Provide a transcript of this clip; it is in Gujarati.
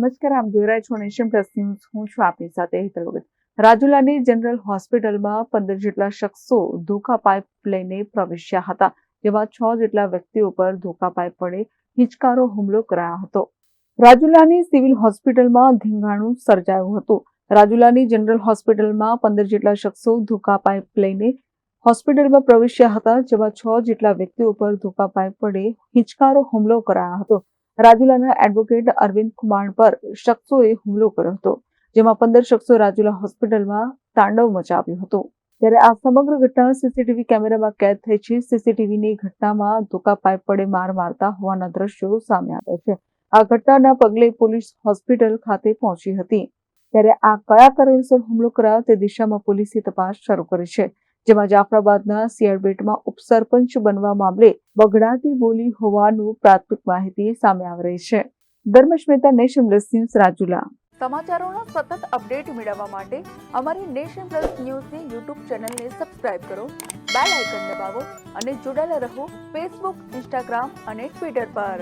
નમસ્કાર જોઈ છો નેશન પ્લસ હું છું આપની સાથે હેતલ વગર રાજુલાની જનરલ હોસ્પિટલમાં પંદર જેટલા શખ્સો ધોકા પાઇપ લઈને પ્રવેશ્યા હતા, જેમાં છ જેટલા વ્યક્તિઓ પર ધોકા પાઇપ વડે હિચકારો હુમલો કરાયો હતો. રાજુલાની સિવિલ હોસ્પિટલમાં ધીંગાણું સર્જાયું હતું. રાજુલાની જનરલ હોસ્પિટલમાં પંદર જેટલા શખ્સો ધોકા પાઇપ લઈને હોસ્પિટલમાં પ્રવેશ્યા હતા, જેમાં છ જેટલા વ્યક્તિઓ પર ધોકા પાઇપ વડે હિચકારો હુમલો કરાયો હતો. રાજુલાના એડવોકેટ અરવિંદ કુમાર પર શખ્સોએ હુમલો કર્યો હતો, જેમાં પંદર શખ્સો રાજુલા હોસ્પિટલમાં તાંડવ મચાવ્યું હતું. ત્યારે આ સમગ્ર ઘટના સીસીટીવી કેમેરામાં કેદ થઈ છે, સીસીટીવીની ઘટનામાં ધોકા પાઇપ વડે માર મારતા હોવાના દ્રશ્યો સામે આવ્યા છે. આ ઘટનાના પગલે પોલીસ હોસ્પિટલ ખાતે પહોંચી હતી. ત્યારે આ કયા કારણસર હુમલો કરાયો તે દિશામાં પોલીસે તપાસ શરૂ કરી છે. જેમાં જાફરાબાદના સિયારબેટમાં ઉપસરપંચ બનવા મામલે બગડાટી બોલી હોવાનું પ્રાથમિક માહિતી સામે આવી રહી છે. Dharmesh Mehta, Nation Plus News, Rajula. સમાચારોના સતત અપડેટ મેળવવા માટે અમારી નેશન પ્લસ ન્યૂઝની યુટ્યુબ ચેનલને સબસ્ક્રાઇબ કરો, બેલ આઇકન દબાવો અને જોડાયેલા રહો ફેસબુક, ઇન્સ્ટાગ્રામ અને ટ્વિટર પર.